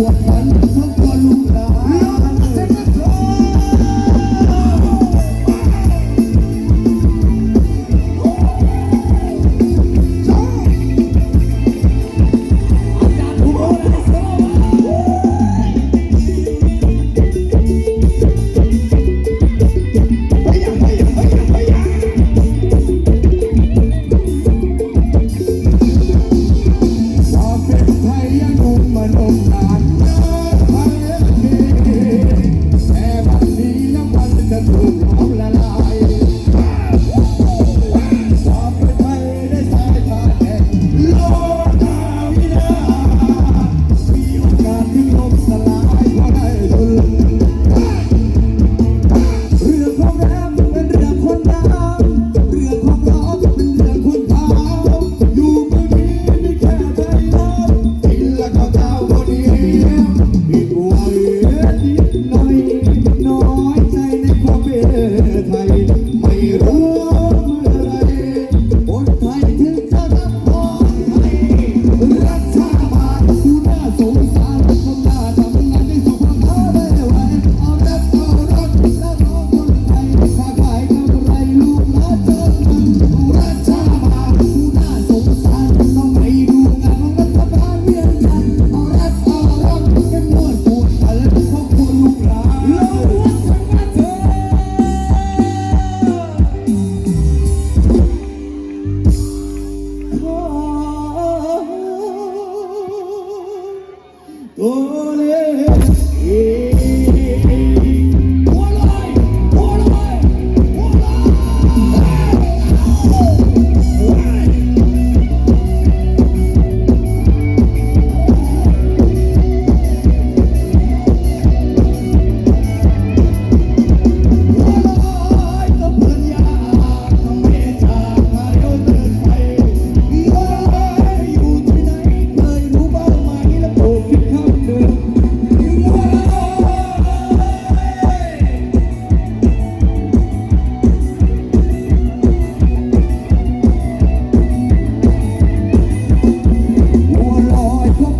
Yeah.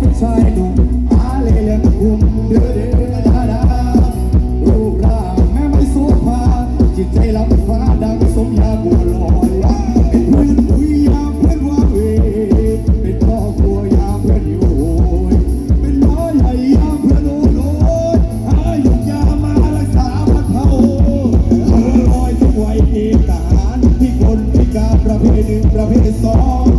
ผู้ชายหนุ่มอาเลียนหุ่นเดือเดือดาดารูปร่างแม่ไม่โซฟาจิตใจลำฟ้าดังสมยาบัวลอยเป็นเพื่อนคุยยามเพื่อนว่าเวเป็นพ่อครัวยามเพื่อนอยเป็นน้อยใหยามเพื่อนอ้หอายุยามารักษาพัาเออลอยทุวยเกทหารที่คนพิกาประเภทหนึ่งประเภทสอง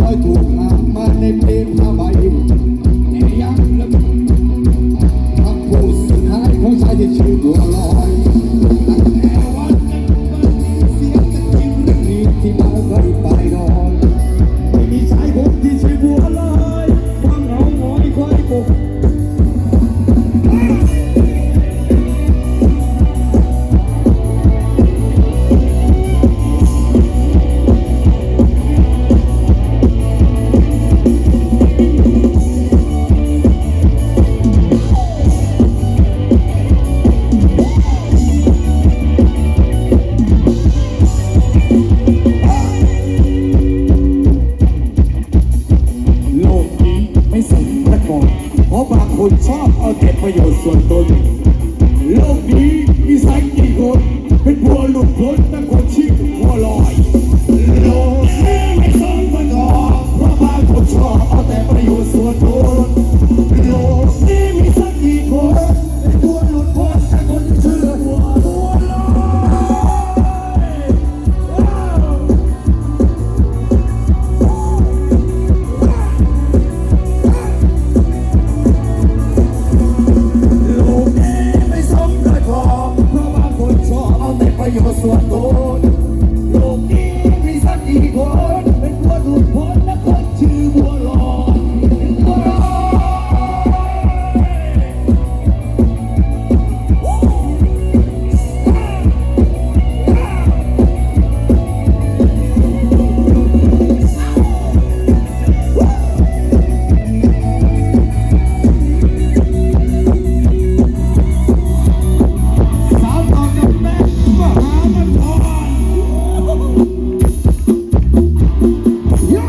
ลอยถูกหามาในเพาใบนี่ยังละคำพูดสุดท้ายของชายที่ชื่อบัวลอ Paulo conta ย่า